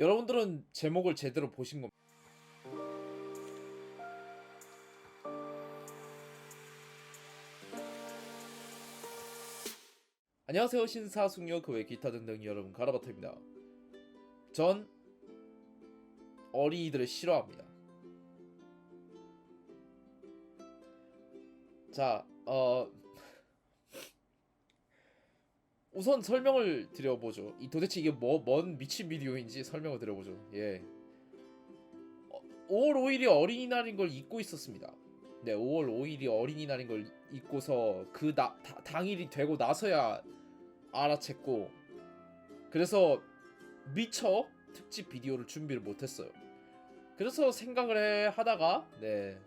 여러분들은 제목을 제대로 보신 겁니다. 안녕하세요 신사 숙녀 그외 기타 등등 여러분 가라바터입니다. 전 어린이들을 싫어합니다. 자, 어 우선 설명을 드려보죠. 이 도대체 이게 뭐 뭔 미친 비디오인지 설명을 드려보죠. 예. 어, 5월 5일이 어린이날인 걸 잊고 있었습니다. 네, 5월 5일이 어린이날인 걸 잊고서 그 나, 다- 당일이 되고 나서야 알아챘고 그래서 미처 특집 비디오를 준비를 못했어요. 그래서 생각을 해 하다가 네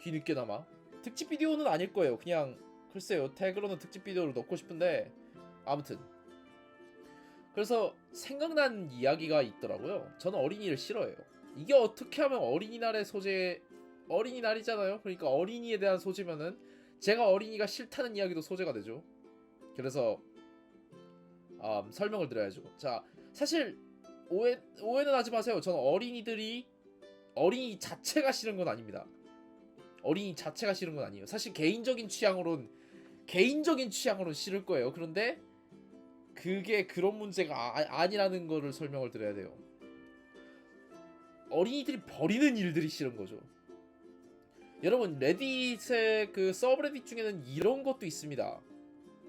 뒤늦게나마 특집 비디오는 아닐 거예요. 그냥 글쎄요 태그로는 특집 비디오를 넣고 싶은데 아무튼 그래서 생각난 이야기가 있더라고요. 저는 어린이를 싫어해요. 이게 어떻게 하면 어린이날의 소재 어린이날이잖아요. 그러니까 어린이에 대한 소재면은 제가 어린이가 싫다는 이야기도 소재가 되죠. 그래서 음, 설명을 드려야죠. 자, 사실 오해 오해는 하지 마세요. 저는 어린이들이 어린이 자체가 싫은 건 아닙니다. 어린이 자체가 싫은 건 아니에요. 사실 개인적인 취향으론 개인적인 취향으론 싫을 거예요. 그런데 그게 그런 문제가 아, 아니라는 거를 설명을 드려야 돼요. 어린이들이 버리는 일들이 싫은 거죠. 여러분 레딧의 그 서브레딧 중에는 이런 것도 있습니다.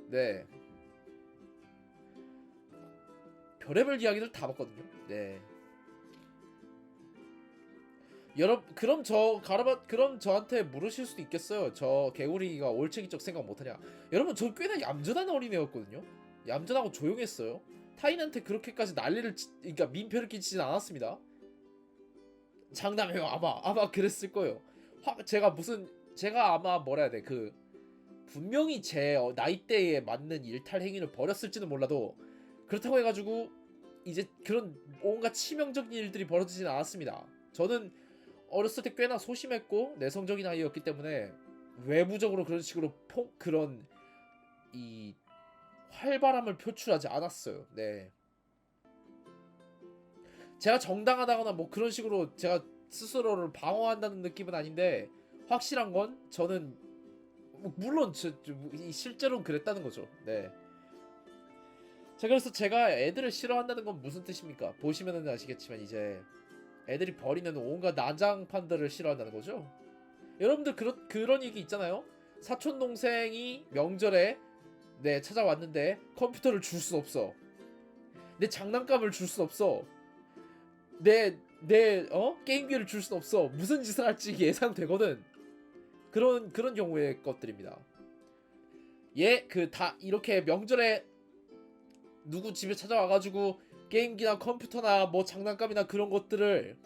네. 별의별 이야기들 다 봤거든요. 네. 여러분 그럼 저 가라바 그럼 저한테 물으실 수도 있겠어요. 저 개구리가 올챙이적 생각 못하냐? 여러분 저 꽤나 얌전한 어린애였거든요. 얌전하고 조용했어요. 타인한테 그렇게까지 난리를 치, 그러니까 민폐를 끼치진 않았습니다. 장담해요. 아마 아마 그랬을 거예요. 화, 제가 무슨 제가 아마 뭐라 해야 돼 그 분명히 제 어, 나이대에 맞는 일탈 행위를 벌였을지는 몰라도 그렇다고 해가지고 이제 그런 온갖 치명적인 일들이 벌어지진 않았습니다. 저는 어렸을 때 꽤나 소심했고 내성적인 아이였기 때문에 외부적으로 그런 식으로 폭 그런 이 활발함을 표출하지 않았어요. 네. 제가 정당하다거나 뭐 그런 식으로 제가 스스로를 방어한다는 느낌은 아닌데 확실한 건 저는 뭐 물론 저, 저, 이 실제로는 그랬다는 거죠. 네. 자 그래서 제가 애들을 싫어한다는 건 무슨 뜻입니까? 보시면은 아시겠지만 이제 애들이 버리는 온갖 난장판들을 싫어한다는 거죠. 여러분들 그런 그런 얘기 있잖아요. 사촌 동생이 명절에 네 찾아왔는데 컴퓨터를 줄 수 없어. 내 장난감을 줄 수 없어. 내 내 어 게임기를 줄 수 없어. 무슨 짓을 할지 예상되거든. 그런 그런 경우의 것들입니다. 얘그다 이렇게 명절에 누구 집에 찾아와가지고 게임기나 컴퓨터나 뭐 장난감이나 그런 것들을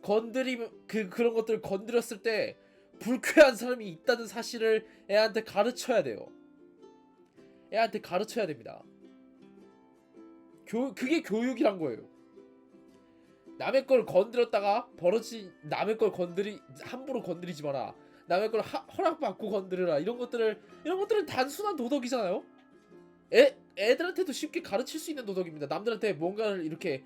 건드리 그 그런 것들을 건드렸을 때 불쾌한 사람이 있다는 사실을 애한테 가르쳐야 돼요. 애한테 가르쳐야 됩니다. 교 그게 교육이란 거예요. 남의 걸 건드렸다가 벌어지 남의 걸 건드리 함부로 건드리지 마라. 남의 걸 하, 허락받고 건드려라. 이런 것들을 이런 것들은 단순한 도덕이잖아요. 애 애들한테도 쉽게 가르칠 수 있는 도덕입니다. 남들한테 뭔가를 이렇게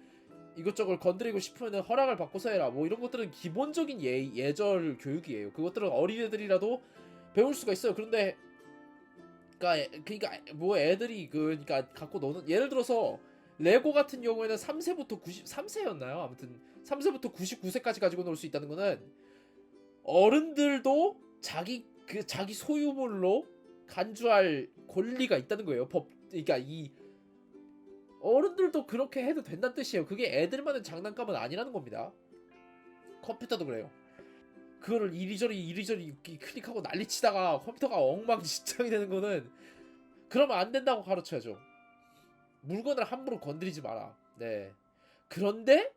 이것저것 건드리고 싶으면 허락을 받고서 해라. 뭐 이런 것들은 기본적인 예, 예절 교육이에요. 그것들은 어린애들이라도 배울 수가 있어요. 그런데 그러니까 애- 그러니까 뭐 애들이 그 그러니까 갖고 노는 예를 들어서 레고 같은 경우에는 3세부터 93세였나요? 아무튼 3세부터 99세까지 가지고 놀 수 있다는 거는 어른들도 자기 그 자기 소유물로 간주할 권리가 있다는 거예요. 법 그러니까 이 어른들도 그렇게 해도 된다는 뜻이에요. 그게 애들만의 장난감은 아니라는 겁니다. 컴퓨터도 그래요. 그거를 이리저리 이리저리 클릭하고 난리치다가 컴퓨터가 엉망진창이 되는 거는 그러면 안 된다고 가르쳐야죠. 물건을 함부로 건드리지 마라. 네. 그런데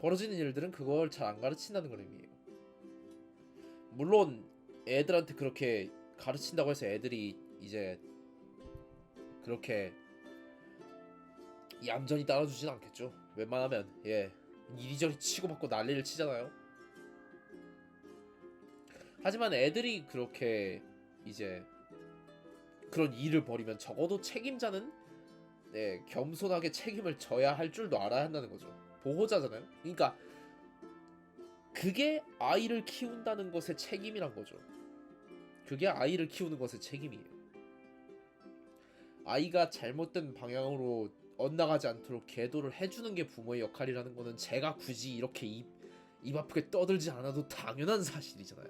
벌어지는 일들은 그걸 잘 안 가르친다는 걸 의미해요. 물론 애들한테 그렇게 가르친다고 해서 애들이 이제 그렇게 얌전히 따라주진 않겠죠. 웬만하면 예 이리저리 치고받고 난리를 치잖아요. 하지만 애들이 그렇게 이제 그런 일을 벌이면 적어도 책임자는 네 겸손하게 책임을 져야 할 줄도 알아야 한다는 거죠. 보호자잖아요. 그러니까 그게 아이를 키운다는 것의 책임이란 거죠. 그게 아이를 키우는 것의 책임이에요. 아이가 잘못된 방향으로 엇나가지 않도록 계도를 해주는 게 부모의 역할이라는 거는 제가 굳이 이렇게 입, 입 아프게 떠들지 않아도 당연한 사실이잖아요.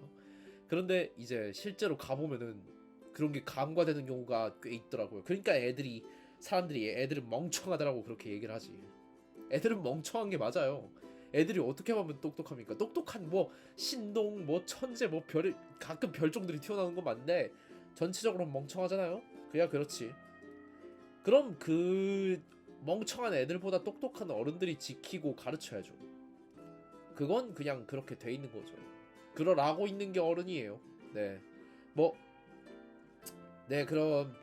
그런데 이제 실제로 가보면은 그런 게 간과되는 경우가 꽤 있더라고요. 그러니까 애들이 사람들이 애들은 멍청하다라고 그렇게 얘기를 하지. 애들은 멍청한 게 맞아요. 애들이 어떻게 하면 똑똑합니까? 똑똑한 뭐 신동 뭐 천재 뭐 별이 가끔 별종들이 튀어나오는 건 맞는데 전체적으로 멍청하잖아요. 그야 그렇지. 그럼 그 멍청한 애들보다 똑똑한 어른들이 지키고 가르쳐야죠. 그건 그냥 그렇게 돼 있는 거죠. 그러라고 있는 게 어른이에요. 네. 뭐 네, 그럼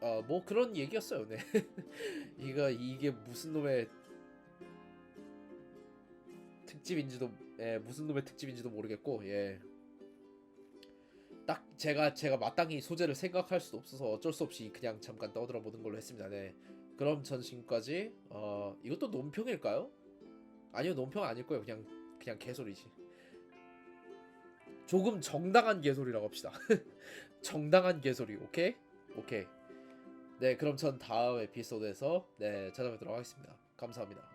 어 뭐 그런 얘기였어요. 네. 이거 이게 무슨 놈의 특집인지도 예, 무슨 놈의 특집인지도 모르겠고 예. 딱 제가 제가 마땅히 소재를 생각할 수도 없어서 어쩔 수 없이 그냥 잠깐 떠들어 보는 걸로 했습니다. 네. 그럼 전 지금까지 어 이것도 논평일까요? 아니요 논평 아닐 거예요. 그냥 그냥 개소리지. 조금 정당한 개소리라고 합시다. 정당한 개소리. 오케이? 오케이. 네, 그럼 전 다음 에피소드에서 네, 찾아뵙도록 하겠습니다. 감사합니다.